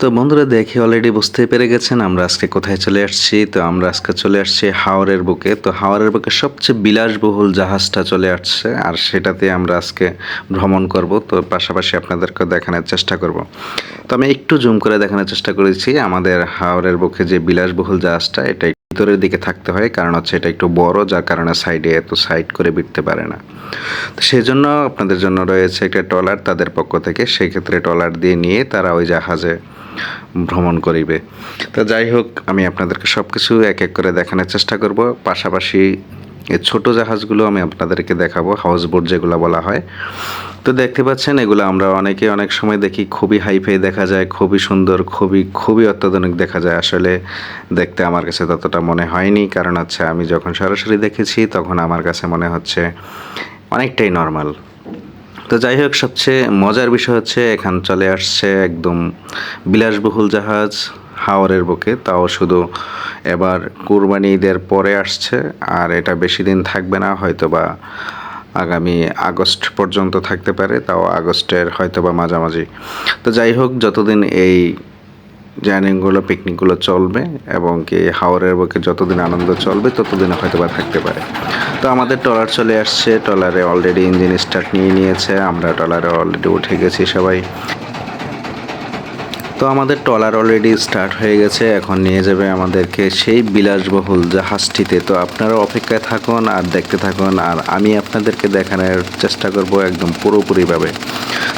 তো বন্ধুরা দেখে অলরেডি বুঝতে পেরে গেছেন আমরা আজকে কোথায় চলে আসছি। তো আমরা আজকে চলে আসছি হাওরের বুকে। তো হাওরের বুকে সবচেয়ে বিলাসবহুল জাহাজটা চলে আসছে আর সেটাতে আমরা আজকে ভ্রমণ করব। তো পাশাপাশি আপনাদেরকে দেখানোর চেষ্টা করব। তো আমি একটু জুম করে দেখানোর চেষ্টা করেছি। আমাদের হাওরের বুকে যে বিলাসবহুল জাহাজটা এটা ভিতরের দিকে থাকতে হয়, কারণ হচ্ছে এটা একটু বড়, যার কারণে সাইডে এত সাইড করে বিটতে পারে না। তো সেই জন্য আপনাদের জন্য রয়েছে একটা ট্রলার তাদের পক্ষ থেকে, সেই ক্ষেত্রে ট্রলার দিয়ে নিয়ে তারা ওই জাহাজে ভ্রমণ করিবে। তো যাই হোক, আমি আপনাদেরকে সব কিছু এক এক করে দেখানোর চেষ্টা করব। পাশাপাশি এই ছোট জাহাজগুলো আমি আপনাদেরকে দেখাবো হাউস বোট যেগুলো বলা হয়। তো দেখতে পাচ্ছেন, এগুলো আমরা অনেকে অনেক সময় দেখি, খুবই হাইফাই দেখা যায়, খুবই সুন্দর, খুবই খুবই অত্যাধুনিক দেখা যায়। আসলে দেখতে আমার কাছে ততটা মনে হয়নি, কারণ হচ্ছে আমি যখন সরাসরি দেখেছি, তখন আমার কাছে মনে হচ্ছে অনেকটাই নর্মাল তো যাই হোক, সবচেয়ে মজার বিষয় হচ্ছে, এখান চলে আসছে একদম বিলাসবহুল জাহাজ। হাওরের বুকে, তাও শুধু এবার কুরবানি ঈদের পরে আসছে, আর এটা বেশি দিন থাকবে না হয়তো বা আগামী আগস্ট পর্যন্ত থাকতে পারে, তাও আগস্টের হয়তো বা মাঝামাঝি। তো যাই হোক, যতদিন এই জার্নিগুলো, পিকনিকগুলো চলবে এবং কি হাওরের বুকে যতদিন আনন্দ চলবে, ততদিন হয়তো বা থাকতে পারে। তো আমাদের ট্রলার চলে আসছে, ট্রলারে অলরেডি ইঞ্জিন স্টার্ট নিয়ে নিয়েছে, আমরা ট্রলারে অলরেডি উঠে গেছি সবাই। তো আমাদের ট্রলার অলরেডি স্টার্ট হয়ে গেছে, এখন নিয়ে যাবে আমাদেরকে সেই বিলাসবহুল জাহাজটিতে। তো আপনারা অপেক্ষায় থাকুন আর দেখতে থাকুন, আর আমি আপনাদেরকে দেখানোর চেষ্টা করব একদম পুরোপুরিভাবে।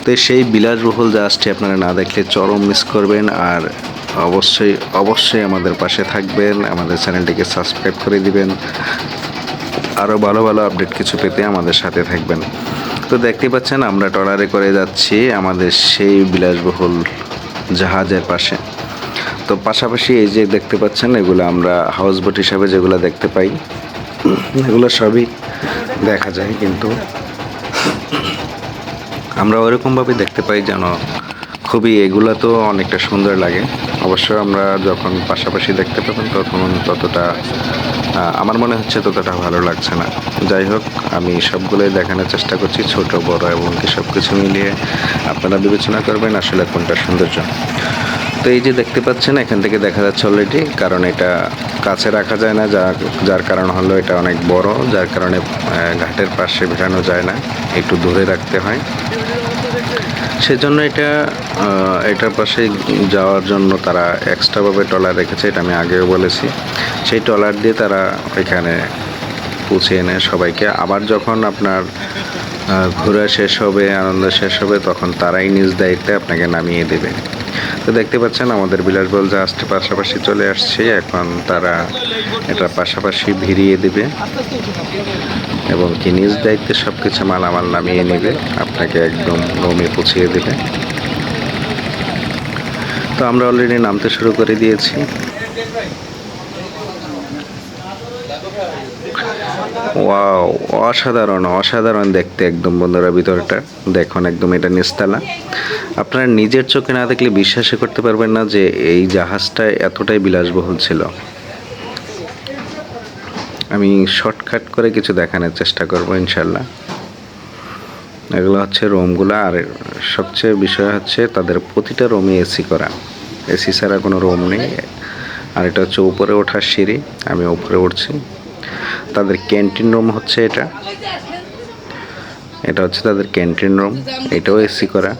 তো সেই বিলাসবহুল জাহাজটি আপনারা না দেখলে চরম মিস করবেন, আর অবশ্যই অবশ্যই আমাদের পাশে থাকবেন, আমাদের চ্যানেলটিকে সাবস্ক্রাইব করে দিবেন আরও ভালো ভালো আপডেট কিছু পেতে আমাদের সাথে থাকবেন। তো দেখতে পাচ্ছেন আমরা ট্রলারে করে যাচ্ছি আমাদের সেই বিলাসবহুল জাহাজের পাশে। তো পাশাপাশি এই যে দেখতে পাচ্ছেন, এগুলো আমরা হাউস বোট হিসাবে যেগুলো দেখতে পাই, এগুলো সবই দেখা যায় কিন্তু আমরা ওরকমভাবে দেখতে পাই যেন খুবই এগুলো তো অনেকটা সুন্দর লাগে। অবশ্য আমরা যখন পাশাপাশি দেখতে পাবেন, তখন ততটা আমার মনে হচ্ছে ততটা ভালো লাগছে না। যাই হোক, আমি সবগুলোই দেখানোর চেষ্টা করছি, ছোট, বড় এবং কি সব কিছু মিলিয়ে। আপনারা বিবেচনা করবেন আসলে কোনটা সৌন্দর্য। তো এই যে দেখতে পাচ্ছেন, এখান থেকে দেখা যাচ্ছে অলরেডি কারণ এটা কাছে রাখা যায় না যার যার কারণ হলো এটা অনেক বড়, যার কারণে ঘাটের পাশে ভেড়ানো যায় না, একটু দূরে রাখতে হয়। সেজন্য এটা এটার পাশে যাওয়ার জন্য তারা এক্সট্রাভাবে ট্রলার রেখেছে, এটা আমি আগেও বলেছি। সেই ট্রলার দিয়ে তারা এখানে পৌঁছে এনে সবাইকে। আবার যখন আপনার ঘোরা শেষ হবে, আনন্দ শেষ হবে, তখন তারাই নিজ দায়িত্বে আপনাকে নামিয়ে দেবে। তো দেখতে পাচ্ছেন, আমাদের বিলাসবহুল জাহাজটি পাশাপাশি চলে আসছে। এখন তারা এটা পাশাপাশি ভিড়িয়ে দেবে। এবং কি নিজ দায়িত্বে সব কিছু মালামাল নামিয়ে নেবে, আপনাকে একদম রোমে পৌঁছিয়ে দেবে। তো আমরা অলরেডি নামতে শুরু করে দিয়েছি। অসাধারণ অসাধারণ দেখতে একদম বন্ধুরা ভিতরটা। দেখুন একদম এটা নিস্তালা। আপনারা নিজের চোখে না দেখলে বিশ্বাসই করতে পারবেন না যে এই জাহাজটা এতটাই বিলাসবহুল ছিল। আমি শর্টকাট করে কিছু দেখানোর চেষ্টা করব, ইনশাল্লাহ। এগুলো হচ্ছে রুমগুলো, আর সবচেয়ে বিষয় হচ্ছে তাদের প্রতিটা রুমে এসি করা। এসি ছাড়া কোনো রুম নেই। আর এটা হচ্ছে উপরে ওঠার সিঁড়ি, আমি উপরে উঠছি। তাদের ক্যান্টিন রুম হচ্ছে এটা। এটা হচ্ছে তাদের ক্যান্টিন রুম এটাও এসি করা।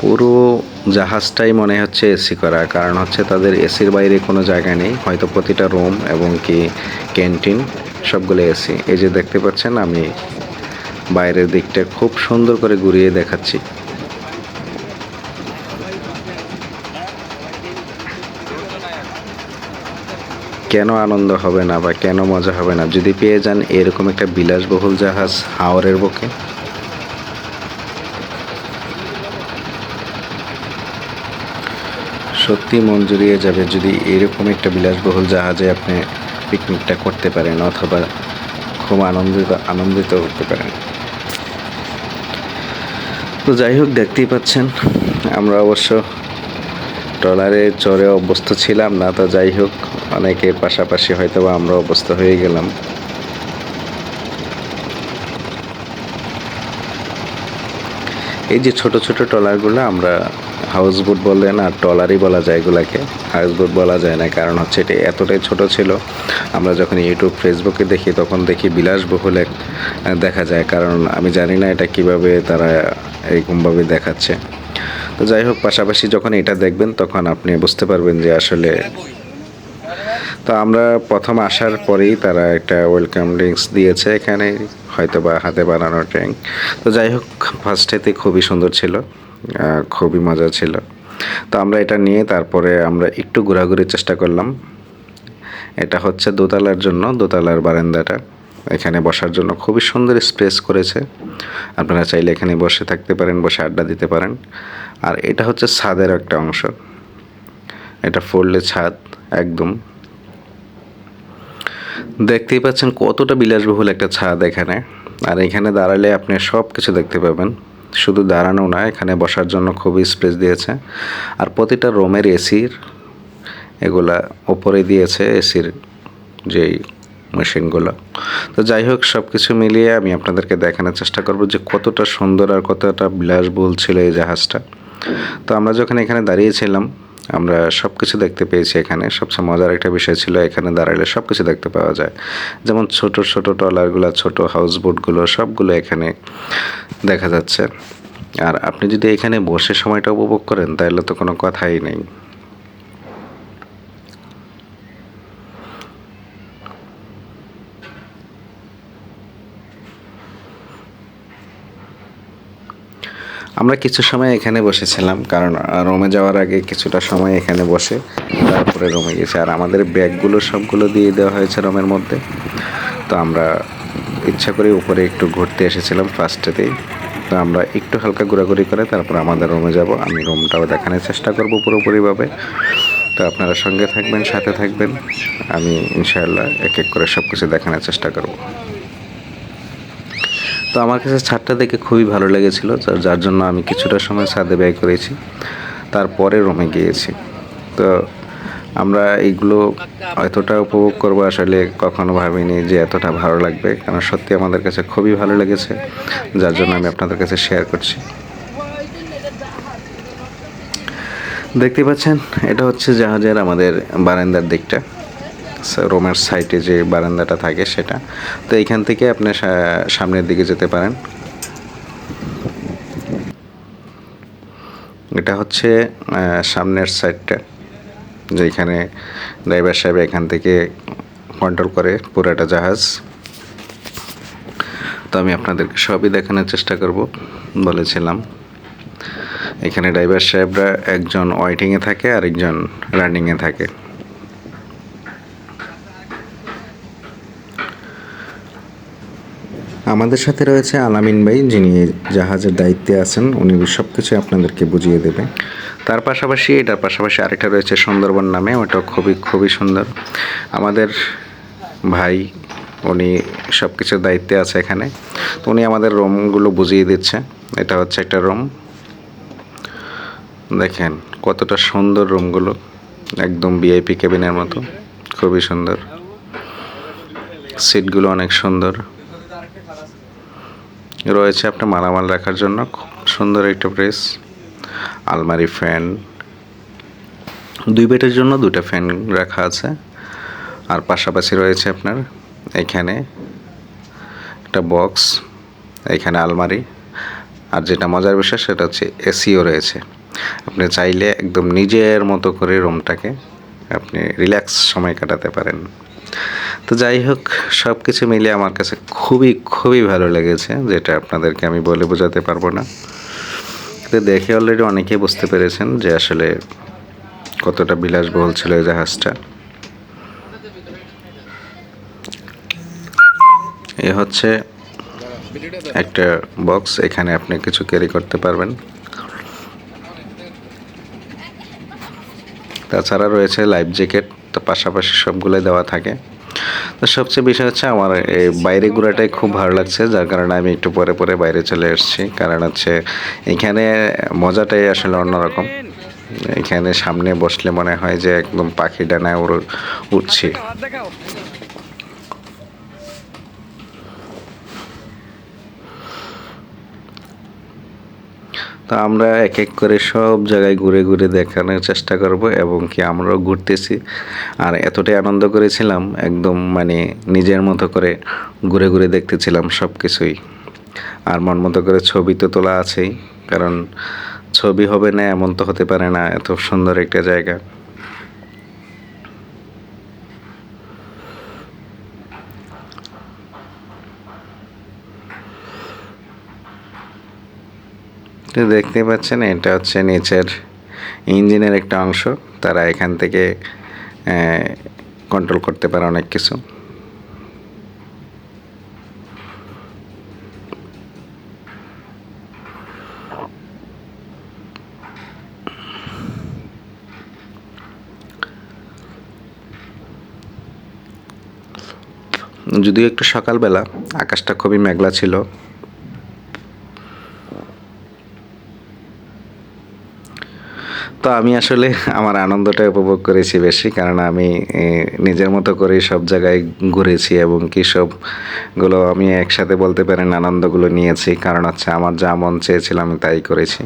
পুরো জাহাজটাই মনে হচ্ছে এসি করা কারণ হচ্ছে তাদের এসির বাইরে কোনো জায়গা নেই। হয়তো প্রতিটা রুম এবং কি ক্যান্টিন সবগুলো এসি এই যে দেখতে পাচ্ছেন, আমি বাইরের দিকটা খুব সুন্দর করে ঘুরিয়ে দেখাচ্ছি। কেন আনন্দ হবে না বা কেন মজা হবে না? যদি পেয়ে যান এরকম একটা বিলাসবহুল জাহাজ হাওরের বুকে। সত্যি মন জুড়িয়ে যাবে যদি এরকম একটা বিলাসবহুল জাহাজে আপনি পিকনিকটা করতে পারেন অথবা খুব আনন্দিত আনন্দিত হতে পারেন। তো যাই হোক, দেখতেই পাচ্ছেন, আমরা অবশ্য ট্রলারে চড়ে অভ্যস্ত ছিলাম না, তো যাই হোক অনেকের পাশাপাশি হয়তো বা আমরা অভ্যস্ত হয়ে গেলাম। এই যে ছোট ছোট ট্রলারগুলো আমরা হাউস বোট বললেন আর ট্রলারই বলা যায় এগুলাকে। হাউস বোট বলা যায় না, কারণ হচ্ছে এটি এতটাই ছোট ছিল। আমরা যখন ইউটিউব, ফেসবুকে দেখি, তখন দেখি বিলাসবহুল এক দেখা যায়। কারণ আমি জানি না এটা কীভাবে তারা এরকমভাবে দেখাচ্ছে। তো যাই হোক, পাশাপাশি যখন এটা দেখবেন, তখন আপনি বুঝতে পারবেন যে আসলে তো আমরা প্রথম আসার পরেই তারা একটা ওয়েলকাম ড্রিঙ্কস দিয়েছে এখানে হয়তো বা হাতে বানানো ট্যাঙ্ক তো যাই হোক ফার্স্টেতে খুবই সুন্দর ছিল। খুবই মজা ছিল। তো আমরা এটা নিয়ে তারপরে আমরা একটু ঘোরাঘুরির চেষ্টা করলাম। এটা হচ্ছে দোতলার জন্য, দোতলার বারান্দাটা। এখানে বসার জন্য খুবই সুন্দর স্পেস করেছে। আপনারা চাইলে এখানে বসে থাকতে পারেন, বসে আড্ডা দিতে পারেন। আর এটা হচ্ছে ছাদের একটা অংশ। এটা ফুললে ছাদ, একদম। দেখতেই পাচ্ছেন কতটা বিলাসবহুল একটা ছাদ এখানে। আর এখানে দাঁড়ালে আপনি সব কিছু দেখতে পাবেন। শুধু দাঁড়ানো না, এখানে বসার জন্য খুবই স্পেস দিয়েছে। আর প্রতিটা রুমের এসির এগুলা ওপরে দিয়েছে এসির যেই মেশিনগুলো তো যাই হোক সব কিছু মিলিয়ে আমি আপনাদেরকে দেখানোর চেষ্টা করব যে কতটা সুন্দর আর কতটা বিলাসবহুল ছিল এই জাহাজটা। তো আমরা যখন এখানে দাঁড়িয়েছিলাম আমরা সব কিছু দেখতে পেয়েছি এখানে। সবচেয়ে মজার একটা বিষয় ছিল এখানে দাঁড়ালে সব কিছু দেখতে পাওয়া যায়। যেমন ছোট ছোট ট্রলারগুলো, ছোট হাউস বোটগুলো সবগুলো এখানে দেখা যাচ্ছে। আর আপনি যদি এখানে বসে সময়টা উপভোগ করেন, তাহলে তো কোনো কথাই নেই। আমরা কিছু সময় এখানে বসেছিলাম, কারণ রোমে যাওয়ার আগে কিছুটা সময় এখানে বসে তারপরে রোমে গেছে আর আমাদের ব্যাগগুলো সবগুলো দিয়ে দেওয়া হয়েছে রোমের মধ্যে। তো আমরা ইচ্ছা করে উপরে একটু ঘুরতে এসেছিলাম ফার্স্টেতেই। তো আমরা একটু হালকা ঘোরাঘুরি করে তারপর আমাদের রুমে যাব। আমি রুমটাও দেখানোর চেষ্টা করব পুরোপুরিভাবে। তো আপনারা সঙ্গে থাকবেন, সাথে থাকবেন। আমি ইনশাআল্লাহ এক এক করে সব কিছু দেখানোর চেষ্টা করব। তো আমার কাছে ছাদটা দেখে খুবই ভালো লেগেছিল যার- জন্য আমি কিছুটা সময় ছাদে ব্যয় করেছি। তারপরে রোমে গিয়েছি। তো আমরা এইগুলো এতটা উপভোগ করব আসলে কখনো ভাবিনি যে এতটা ভালো লাগবে, কারণ সত্যি আমাদের কাছে খুবই ভালো লেগেছে, যার জন্য আমি আপনাদের কাছে শেয়ার করছি। দেখতে পাচ্ছেন, এটা হচ্ছে জাহাজের আমাদের বারান্দার দিকটা। রোমের সাইটে যে বারান্দাটা থাকে সেটা। তো এইখান থেকে আপনি সামনের দিকে যেতে পারেন। এটা হচ্ছে সামনের সাইডটা যেখানে ড্রাইভার সাহেব এখান থেকে কন্ট্রোল করে পুরাটা জাহাজ। তো আমি আপনাদেরকে সবই দেখানোর চেষ্টা করব, বলেছিলাম। এখানে ড্রাইভার সাহেবরা একজন ওয়েটিংয়ে থাকে আর একজন রানিংয়ে থাকে। আমাদের সাথে রয়েছে আলামিন ভাই, যিনি জাহাজের দায়িত্বে আছেন। উনি সব কিছু আপনাদেরকে বুঝিয়ে দেবে। তার পাশাপাশি, এটার পাশাপাশি আরেকটা রয়েছে সুন্দরবন নামে। ওটা খুবই খুবই সুন্দর। আমাদের ভাই, উনি সব কিছুর দায়িত্বে আছে এখানে। তো উনি আমাদের রুমগুলো বুঝিয়ে দিচ্ছে। এটা হচ্ছে একটা রুম। দেখেন, কতটা সুন্দর রুমগুলো। একদম ভিআইপি কেবিনের মতো। খুবই সুন্দর। সিটগুলো অনেক সুন্দর। রয়েছে আপনার মালামাল রাখার জন্য। খুব সুন্দর একটা প্রেস, আলমারি ফ্যান। দুই বেডের জন্য দুটো ফ্যান রাখা আছে। আর পাশাপাশি রয়েছে আপনার এখানে একটা বক্স, এখানে আলমারি। আর যেটা মজার বিষয় সেটা হচ্ছে এসিও রয়েছে। আপনি চাইলে একদম নিজের মতো করে রুমটাকে আপনি রিল্যাক্স সময় কাটাতে পারেন। তো যাই হোক সব কিছু মিলে আমার কাছে খুবই খুবই ভালো লেগেছে, যেটা আপনাদেরকে আমি বলে বোঝাতে পারব না। তো দেখে অলরেডি অনেকেই বুঝতে পেরেছেন যে আসলে কতটা বিলাসবহুল ছিল এই জাহাজটা। এ হচ্ছে একটা বক্স এখানে আপনি কিছু ক্যারি করতে পারবেন। তাছাড়া রয়েছে লাইফ জ্যাকেট তো পাশাপাশি সবগুলোই দেওয়া থাকে। তো সবচেয়ে বিষয় হচ্ছে আমার এই বাইরে ঘোরাটাই খুব ভালো লাগছে, যার কারণে আমি একটু পরে পরে বাইরে চলে এসেছি কারণ হচ্ছে এখানে মজাটাই আসলে অন্যরকম। এখানে সামনে বসলে মনে হয় যে একদম পাখি ডানায় উড় তো আমরা এক এক করে সব জায়গায় ঘুরে ঘুরে দেখানোর চেষ্টা করব এবং কি আমরাও ঘুরতেছি। আর এতটাই আনন্দ করেছিলাম, একদম মানে নিজের মতো করে ঘুরে ঘুরে দেখতেছিলাম সব কিছুই আর মন মতো করে ছবি তো তোলা আছেই, কারণ ছবি হবে না, এমন তো হতে পারে না, এত সুন্দর একটা জায়গা। তো দেখতে পাচ্ছেন এটা হচ্ছে নিচের ইঞ্জিনের একটা অংশ। তারা এখান থেকে কন্ট্রোল করতে পারে অনেক কিছু। যদিও একটু সকালবেলা, আকাশটা খুবই মেঘলা ছিল। তো আমি আসলে আমার আনন্দটা উপভোগ করেছি বেশি কারণ আমি নিজের মতো করে সব জায়গায় ঘুরেছি এবং কি সবগুলো আমি একসাথে বলতে পারেন আনন্দগুলো নিয়েছি, কারণ হচ্ছে আমার যা মন চেয়েছিল আমি তাই করেছি।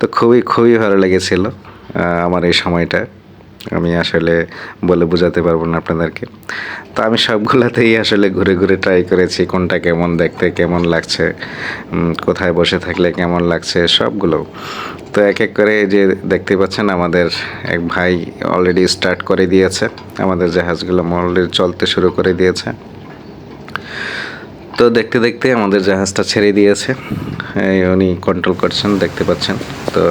তো খুবই খুবই ভালো লেগেছিল আমার এই সময়টা। আমি আসলে বলে বোঝাতে পারব না আপনাদেরকে। তো আমি সবগুলাতেই আসলে ঘুরে ঘুরে ট্রাই করেছি, কোনটা কেমন দেখতে, কেমন লাগছে কোথায় বসে থাকলে কেমন লাগছে, সবগুলো। তো এক এক করে যে দেখতে পাচ্ছেন, আমাদের এক ভাই অলরেডি স্টার্ট করে দিয়েছে, আমাদের জাহাজগুলো অলরেডি চলতে শুরু করে দিয়েছে। তো দেখতে দেখতে আমাদের জাহাজটা ছেড়ে দিয়েছে উনি কন্ট্রোল করছেন, দেখতে পাচ্ছেন। তো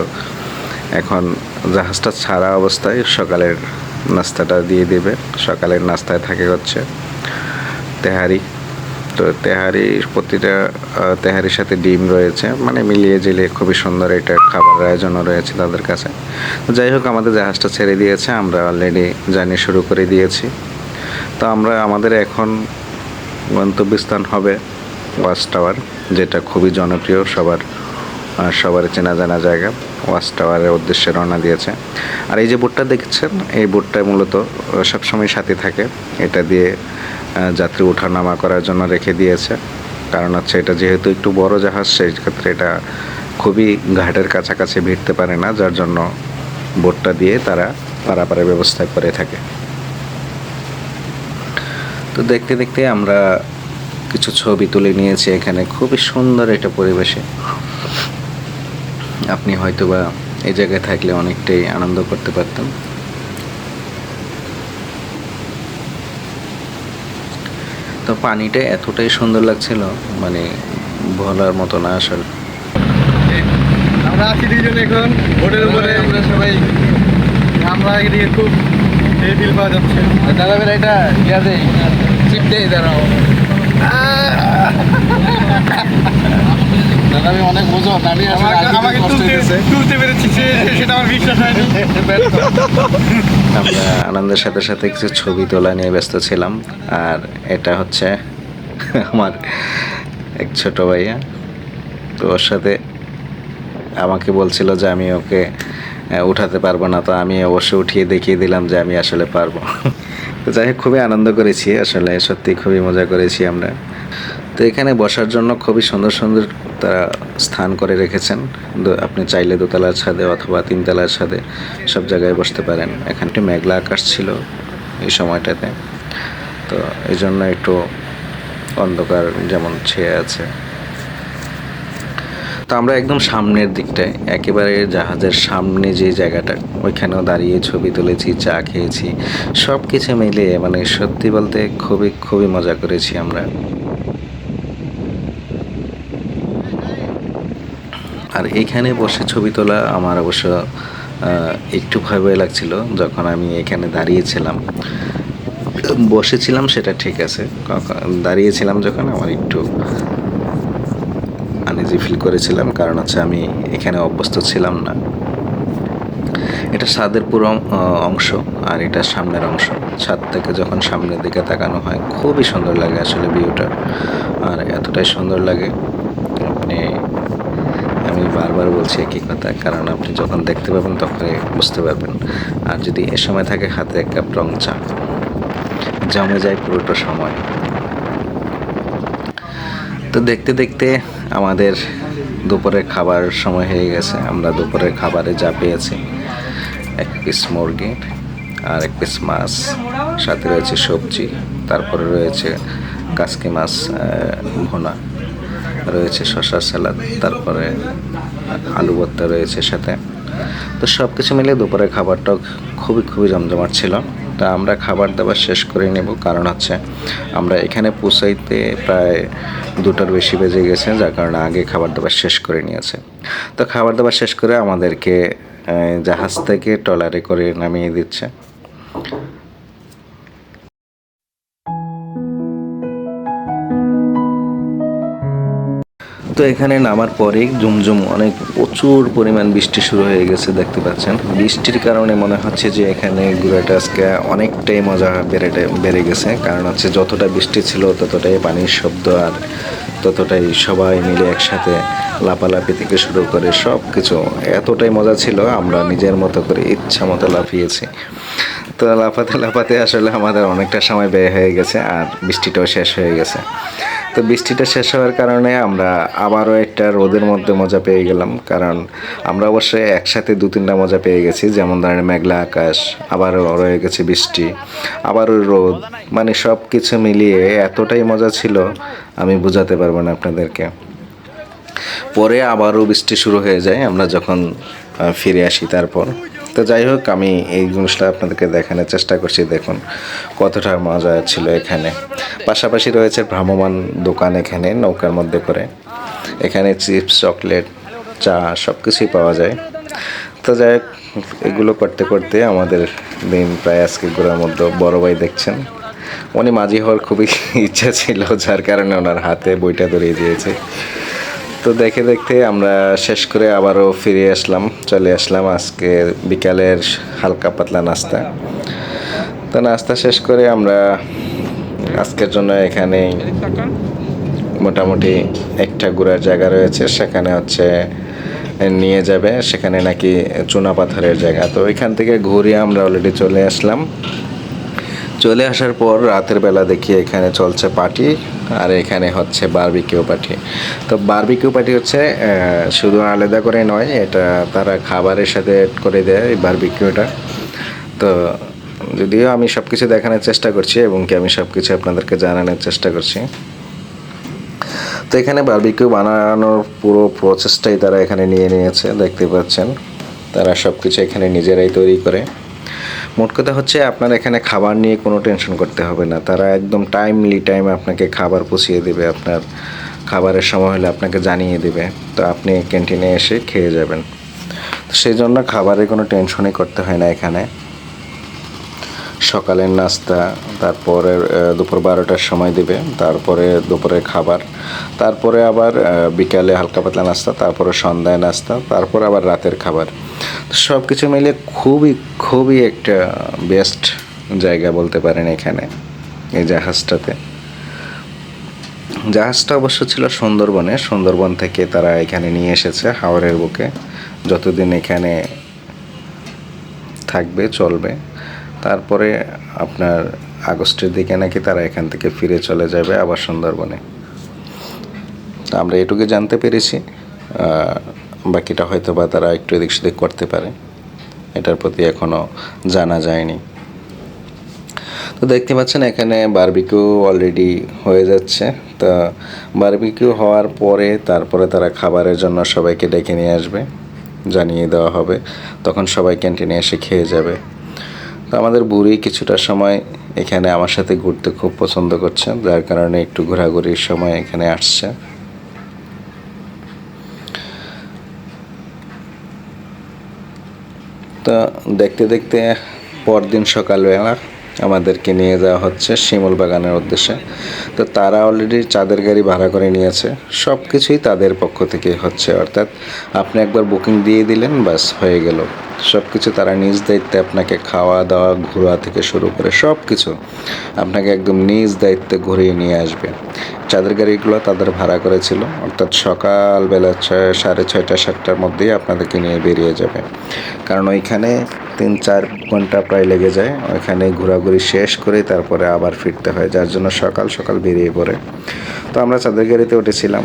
এখন জাহাজটা ছাড়া অবস্থায় সকালের নাস্তাটা দিয়ে দেবে। সকালের নাস্তায় থাকে হচ্ছে তেহারি। তো তেহারির প্রতিটা তেহারির সাথে ডিম রয়েছে। মানে মিলিয়ে জিলিয়ে খুবই সুন্দর এটা খাবার আয়োজনও রয়েছে তাদের কাছে। যাই হোক, আমাদের জাহাজটা ছেড়ে দিয়েছে। আমরা অলরেডি জার্নি শুরু করে দিয়েছি। তো আমরা, আমাদের এখন গন্তব্যস্থান হবে ওয়াচ টাওয়ার, যেটা খুবই জনপ্রিয়, সবার সবার চেনা জানা জায়গা। ওয়াচ টাওয়ারের উদ্দেশ্যে রওনা দিয়েছে। আর এই যে বোটটা দেখছেন, এই বোটটা মূলত সবসময় সাথে থাকে। এটা দিয়ে যাত্রী ওঠানামা করার জন্য রেখে দিয়েছে। কারণ হচ্ছে এটা যেহেতু একটু বড় জাহাজ সেই ক্ষেত্রে এটা খুবই ঘাটের কাছাকাছি ভিড়তে পারে না, যার জন্য বোটটা দিয়ে তারা পারাপারের ব্যবস্থা করে থাকে। তো দেখতে দেখতে আমরা কিছু ছবি তুলে নিয়েছি এখানে। খুবই সুন্দর এটা পরিবেশে। আপনি হয়তোবা এই জায়গায় থাকলে অনেকটাই আনন্দ করতে পারতেন। তো পানিটা এতটাই সুন্দর লাগছিল মানে বলার মতো না আসলে। আমরা আছি দুইজন এখন বোটের উপরে। আমরা সবাই আমরা এদিকে খুব ফিল পাওয়া যাচ্ছে। দাদা এটা ইয়া দেই চিপ দেই দাঁড়াও দাদা অনেক ওজন আমি আমাকে আজকে আমাকে কষ্ট তুলতে পেরেছি সেটা আমার বিশ্বাস হয়নি। আমরা আনন্দের সাথে সাথে কিছু ছবি তোলা নিয়ে ব্যস্ত ছিলাম আর এটা হচ্ছে আমার এক ছোট ভাইয়া। তো ওর সাথে আমাকে বলছিল যে আমি ওকে উঠাতে পারব না তো আমি অবশ্যই উঠিয়ে দেখিয়ে দিলাম যে আমি আসলে পারব। তো যাই হোক খুবই আনন্দ করেছি আসলে সত্যি খুবই মজা করেছি আমরা। তো এখানে বসার জন্য খুবই সুন্দর সুন্দর তারা স্থান করে রেখেছেন। আপনি চাইলে দোতলার ছাদে অথবা তিনতলার ছাদে সব জায়গায় বসতে পারেন। এখানে একটু মেঘলা আকাশ ছিল এই সময়টাতে। তো এই জন্য একটু অন্ধকার যেমন ছেয়ে আছে। তো আমরা একদম সামনের দিকটায়, একেবারে জাহাজের সামনে যে জায়গাটা, ওইখানেও দাঁড়িয়ে ছবি তুলেছি, চা খেয়েছি সব কিছু মিলিয়ে মানে সত্যি বলতে খুবই খুবই মজা করেছি আমরা। আর এইখানে বসে ছবি তোলা আমার অবশ্য একটু ভয় ভয় লাগছিল যখন আমি এখানে দাঁড়িয়েছিলাম। বসেছিলাম সেটা ঠিক আছে দাঁড়িয়েছিলাম যখন আমার একটু আনইজি ফিল করেছিলাম, কারণ হচ্ছে আমি এখানে অভ্যস্ত ছিলাম না। এটা ছাদের পুরো অংশ আর এটা সামনের অংশ। ছাদ থেকে যখন সামনের দিকে তাকানো হয়, খুবই সুন্দর লাগে আসলে ভিউটা। আর এতটাই সুন্দর লাগে, আপনি বারবার বলছি একই কথা, কারণ আপনি যখন দেখতে পাবেন তখনই বুঝতে পারবেন। আর যদি এ সময় থাকে হাতে এক কাপ রং চা। জমে যায় পুরোটা সময়। তো দেখতে দেখতে আমাদের দুপুরের খাবার সময় হয়ে গেছে। আমরা দুপুরের খাবারে যা পেয়েছি, এক পিস মুরগি আর এক পিস মাছ, সাথে রয়েছে সবজি, তারপরে রয়েছে কাসকি মাছ ভুনা। রয়েছে শসা স্যালাদ তারপরে আলু ভর্তা রয়েছে সাথে। তো সব কিছু মিলে দুপুরের খাবারটা খুবই খুবই জমজমাট ছিল। তা আমরা খাবার দাবার শেষ করে নেব, কারণ হচ্ছে আমরা এখানে পৌঁছাইতে প্রায় দুটোর বেশি বেজে গেছে, যার কারণে আগে খাবার দাবার শেষ করে নিয়েছে। তো খাবার দাবার শেষ করে আমাদেরকে জাহাজ থেকে ট্রলারে করে নামিয়ে দিচ্ছে। তো এখানে নামার পরেই জুমজুম অনেক প্রচুর পরিমাণ বৃষ্টি শুরু হয়ে গেছে, দেখতে পাচ্ছেন। বৃষ্টির কারণে মনে হচ্ছে যে এখানে ঘুরাটা আজকে অনেকটাই মজা বেড়ে বেড়ে গেছে। কারণ হচ্ছে যতটা বৃষ্টি ছিল, ততটাই পানির শব্দ আর ততটাই সবাই মিলে একসাথে লাপালাপি থেকে শুরু করে সব কিছু এতটাই মজা ছিল, আমরা নিজের মতো করে ইচ্ছা মতো লাফিয়েছি। তো লাফাতে লাফাতে আসলে আমাদের অনেকটা সময় ব্যয় হয়ে গেছে আর বৃষ্টিটাও শেষ হয়ে গেছে। তো বৃষ্টিটা শেষ হওয়ার কারণে আমরা আবারও একটা রোদের মধ্যে মজা পেয়ে গেলাম। কারণ আমরা অবশ্যই একসাথে দু তিনটা মজা পেয়ে গেছি। যেমন ধরেন মেঘলা আকাশ, আবারও রয়ে গেছে বৃষ্টি, আবারও রোদ। মানে সব কিছু মিলিয়ে এতটাই মজা ছিল, আমি বোঝাতে পারব না আপনাদেরকে। পরে আবারও বৃষ্টি শুরু হয়ে যায়, আমরা যখন ফিরে আসি তারপর। তো যাই হোক, আমি এই জিনিসটা আপনাদেরকে দেখানোর চেষ্টা করছি। দেখুন, কতটা মজা ছিল এখানে। পাশাপাশি রয়েছে ভ্রাম্যমান দোকান এখানে, নৌকার মধ্যে করে। এখানে চিপস, চকলেট, চা সব কিছুই পাওয়া যায়। তো যাই হোক, এগুলো করতে করতে আমাদের দিন প্রায় আজকে ঘোরার মধ্যে বড় ভাই দেখছেন। উনি মাঝি হওয়ার খুবই ইচ্ছা ছিল, যার কারণে ওনার হাতে বইটা ধরিয়ে দিয়েছে। তো দেখে দেখতে আমরা শেষ করে আবারও ফিরে আসলাম, চলে আসলাম আজকে বিকালের হালকা পাতলা নাস্তা। তো নাস্তা শেষ করে আমরা আজকের জন্য এখানে মোটামুটি একটা ঘোরার জায়গা রয়েছে, সেখানে হচ্ছে নিয়ে যাবে, সেখানে নাকি চুনা পাথরের জায়গা। তো ওইখান থেকে ঘুরিয়ে আমরা অলরেডি চলে আসলাম। চলে আসার পর রাতের বেলা দেখি এখানে চলছে পার্টি আর এখানে হচ্ছে বারবিকিউ পার্টি তো বারবিকিউ পার্টি হচ্ছে শুধু আলাদা করে নয়, এটা তারা খাবারের সাথে করে দেয় এই বারবিকিউটা তো যদিও আমি সব কিছু দেখানোর চেষ্টা করছি এবং কি আমি সব কিছু আপনাদেরকে জানানোর চেষ্টা করছি। তো এখানে বারবিকিউ বানানোর পুরো প্রসেসটাই তারা এখানে নিয়ে নিয়েছে, দেখতে পাচ্ছেন। তারা সব কিছু এখানে নিজেরাই তৈরি করে। মোট কথা হচ্ছে আপনার এখানে খাবার নিয়ে কোনো টেনশন করতে হবে না। তারা একদম টাইমলি টাইম আপনাকে খাবার পৌঁছিয়ে দেবে, আপনার খাবারের সময় হলে আপনাকে জানিয়ে দেবে। তো আপনি ক্যান্টিনে এসে খেয়ে যাবেন। সেই জন্য খাবারের কোনো টেনশনই করতে হয় না এখানে। সকালের নাস্তা, তারপরে দুপুর বারোটার সময় দিবে, তারপরে দুপুরের খাবার, তারপরে আবার বিকালে হালকা পাতলা নাস্তা, তারপরে সন্ধ্যায় নাস্তা, তারপর আবার রাতের খাবার। সব কিছু মিলে খুবই খুবই একটা বেস্ট জায়গা বলতে পারেন এখানে, এই জাহাজটাতে। জাহাজটা অবশ্য ছিল সুন্দরবনে, সুন্দরবন থেকে তারা এখানে নিয়ে এসেছে হাওড়ের বুকে। যতদিন এখানে থাকবে, চলবে তারপরে আপনার আগস্টের দিকে নাকি তারা এখান থেকে ফিরে চলে যাবে আবার সুন্দরবনে। আমরা এটুকু জানতে পেরেছি। বাকিটা হয়তো বা তারা একটু এদিক সেদিক করতে পারে। এটার প্রতি এখনও জানা যায়নি। তো দেখতে পাচ্ছেন এখানে বারবিকিউ অলরেডি হয়ে যাচ্ছে। তা বারবিকিউ হওয়ার পরে তারপরে তারা খাবারের জন্য সবাইকে ডেকে নিয়ে আসবে। জানিয়ে দেওয়া হবে। তখন সবাই ক্যান্টিনে এসে খেয়ে যাবে। আমাদের বুড়ি কিছুটা সময় এখানে আমার সাথে ঘুরতে খুব পছন্দ করছে, যার কারণে একটু ঘোরাঘুরির সময় এখানে আসছে। তো দেখতে দেখতে পরদিন সকালবেলা আমাদেরকে নিয়ে যাওয়া হচ্ছে শিমুল বাগানের উদ্দেশ্যে। তো তারা অলরেডি চাঁদের গাড়ি ভাড়া করে নিয়েছে সব কিছুই তাদের পক্ষ থেকে হচ্ছে। অর্থাৎ আপনি একবার বুকিং দিয়ে দিলেন বাস হয়ে গেল। সব কিছু তারা নিজ দায়িত্বে আপনাকে খাওয়া দাওয়া, ঘোরা থেকে শুরু করে সব কিছু আপনাকে একদম নিজ দায়িত্বে ঘুরিয়ে নিয়ে আসবে। চাঁদের গাড়িগুলো তাদের ভাড়া করেছিল, অর্থাৎ সকালবেলা ছয়, সাড়ে ছয়টা, সাতটার মধ্যেই আপনাদেরকে নিয়ে বেরিয়ে যাবে। কারণ ওইখানে তিন, চার ঘণ্টা প্রায় লেগে যায়, ওইখানে ঘোরাঘুরি শেষ করে তারপরে আবার ফিরতে হয়, যার জন্য সকাল সকাল বেরিয়ে পড়ে। তো আমরা চাঁদের গাড়িতে উঠেছিলাম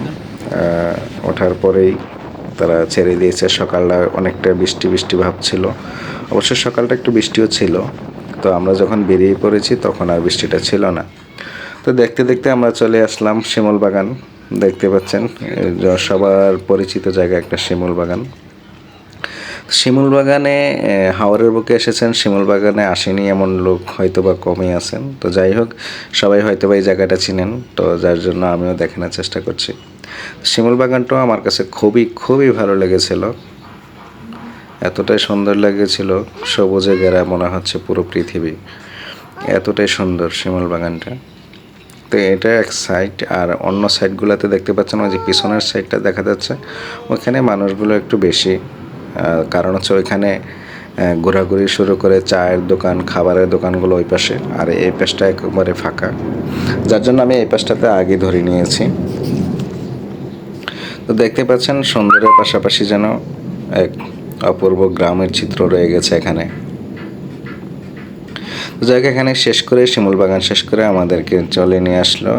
ওঠার পরেই তারা ছেড়ে দিয়েছে। সকালটা অনেকটা বৃষ্টি বৃষ্টি ভাব ছিল। অবশ্য সকালটা একটু বৃষ্টিও ছিল। তো আমরা যখন বেরিয়ে পড়েছি তখন আর বৃষ্টিটা ছিল না। তো দেখতে দেখতে আমরা চলে আসলাম শিমল বাগান। দেখতে পাচ্ছেন সবার পরিচিত জায়গা একটা শিমুল বাগান। শিমুল বাগানে এ, হাওরের বুকে এসেছেন। শিমুল বাগানে আসেনি এমন লোক হয়তো বা কমই আছেন। তো যাই হোক সবাই হয়তো বা এই জায়গাটা চিনেন। তো যার জন্য আমিও দেখানোর চেষ্টা করছি। শিমুল বাগানটাও আমার কাছে খুবই খুবই ভালো লেগেছিল। এতটাই সুন্দর লেগেছিল, সবুজে ঘেরা মনে হচ্ছে পুরো পৃথিবী। এতটাই সুন্দর শিমুল বাগানটা। তো এটা এক সাইড আর অন্য সাইডগুলোতে দেখতে পাচ্ছেন ওই যে পিছনের সাইডটা দেখা যাচ্ছে, ওখানে মানুষগুলো একটু বেশি। কারণ হচ্ছে ওইখানে ঘোরাঘুরি শুরু করে চায়ের দোকান, খাবারের দোকানগুলো ওই পাশে, আর এই পাশটা একেবারে ফাঁকা। যার জন্য আমি এই পাশটাতে আগে ধরে নিয়েছি। তো দেখতে পাচ্ছেন সুন্দরের পাশাপাশি যেন এক অপূর্ব গ্রামের চিত্র রয়ে গেছে এখানে। যাই এখানে শেষ করে, শিমুল বাগান শেষ করে আমাদেরকে চলে নিয়ে আসলো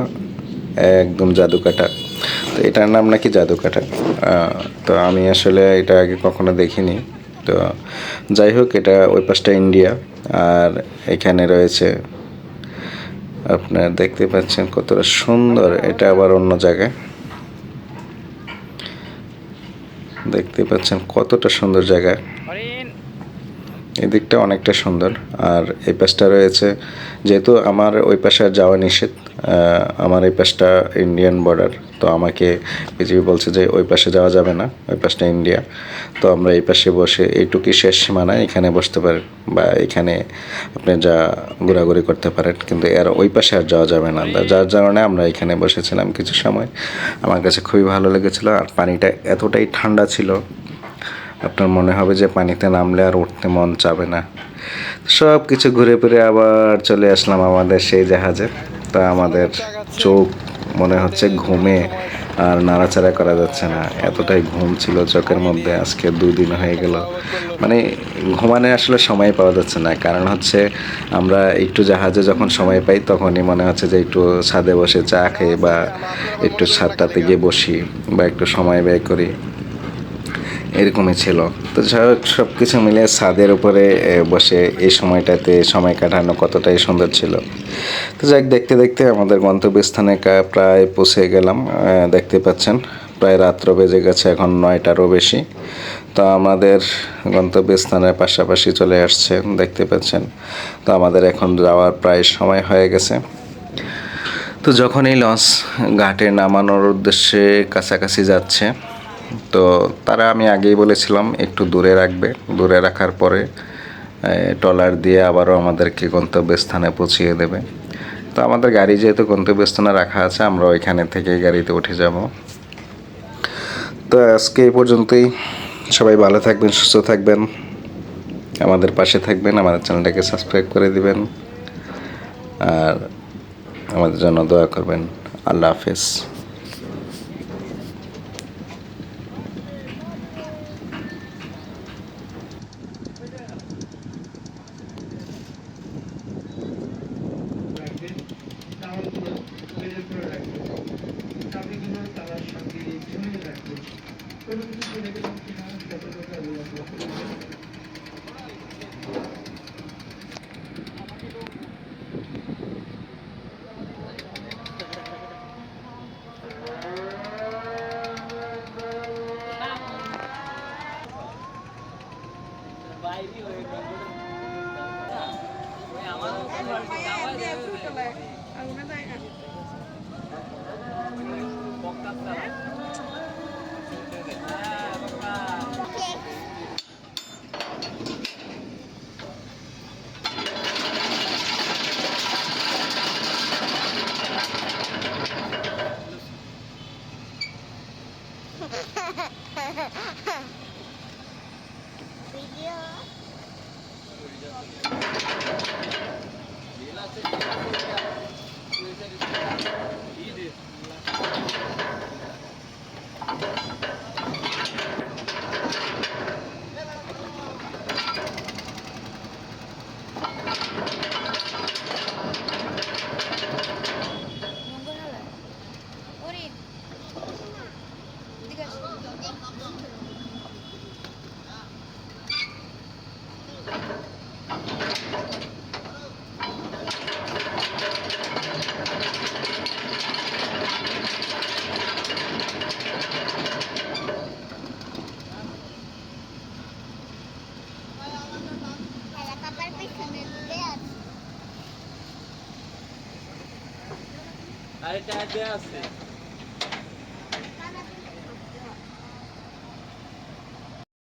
একদম জাদুকাটা। তো এটার নাম নাকি জাদুকাটা? তো আমি আসলে এটা আগে কখনো দেখিনি। তো যাই হোক, এটা ওই পাশটা ইন্ডিয়া, আর এখানে রয়েছে আপনার দেখতে পাচ্ছেন কতটা সুন্দর। এটা আবার অন্য জায়গায়। দেখতে পাচ্ছেন কতটা সুন্দর জায়গা। এদিকটা অনেকটা সুন্দর। আর এই পাশটা রয়েছে, যেহেতু আমার ওই পাশে যাওয়া নিষেধ আমার এই পাশটা ইন্ডিয়ান বর্ডার, তো আমাকে বিজেপি বলছে যে ওই পাশে যাওয়া যাবে না, ওই পাশটা ইন্ডিয়া। তো আমরা এই পাশে বসে এইটুকুই শেষ সীমানা এখানে বসতে পারেন বা এখানে আপনি যা ঘোরাঘুরি করতে পারেন, কিন্তু এর ওই পাশে আর যাওয়া যাবে না। যার কারণে আমরা এখানে বসেছিলাম কিছু সময়। আমার কাছে খুবই ভালো লেগেছিল, আর পানিটা এতটাই ঠান্ডা ছিল আপনার মনে হবে যে পানিতে নামলে আর উঠতে মন চাবে না। সব কিছু ঘুরে ফিরে আবার চলে আসলাম আমাদের সেই জাহাজে। তা আমাদের চোখ মনে হচ্ছে ঘুমে আর নাড়াচাড়া করা যাচ্ছে না। এতটাই ঘুম ছিল চোখের মধ্যে আজকে দুই দিন হয়ে গেল। মানে ঘুমানে আসলে সময় পাওয়া যাচ্ছে না। কারণ হচ্ছে আমরা একটু জাহাজে যখন সময় পাই তখনই মনে হচ্ছে যে একটু ছাদে বসে চা খেয়ে বা একটু ছাদটাতে গিয়ে বসি বা একটু সময় ব্যয় করি। এরকমই ছিল। তো সব কিছু মিলে ছাদের উপরে বসে এই সময়টাতে সময় কাটানো কতটাই সুন্দর ছিল। তো যাক দেখতে দেখতে আমাদের গন্তব্যস্থানে প্রায় পৌঁছে গেলাম। দেখতে পাচ্ছেন, প্রায় রাত্র বেজে গেছে, এখন নয়টারও বেশি। তো আমাদের গন্তব্যস্থানের পাশাপাশি চলে আসছে, দেখতে পাচ্ছেন। তো আমাদের এখন যাওয়ার প্রায় সময় হয়ে গেছে। তো যখন এই লঞ্চ ঘাটে নামানোর উদ্দেশ্যে কাছাকাছি যাচ্ছে তো তারা আমি আগেই বলেছিলাম, একটু দূরে রাখবে। দূরে রাখার পরে ট্রলার দিয়ে আবারও আমাদেরকে গন্তব্যস্থানে পৌঁছিয়ে দেবে। তো আমাদের গাড়ি যেহেতু গন্তব্যস্থানে রাখা আছে, আমরা ওইখানে থেকে গাড়িতে উঠে যাব। তো আজকে এই পর্যন্তই। সবাই ভালো থাকবেন, সুস্থ থাকবেন, আমাদের পাশে থাকবেন, আমাদের চ্যানেলটাকে সাবস্ক্রাইব করে দিবেন, আর আমাদের জন্য দোয়া করবেন। আল্লাহ হাফেজ। আর এটা আছে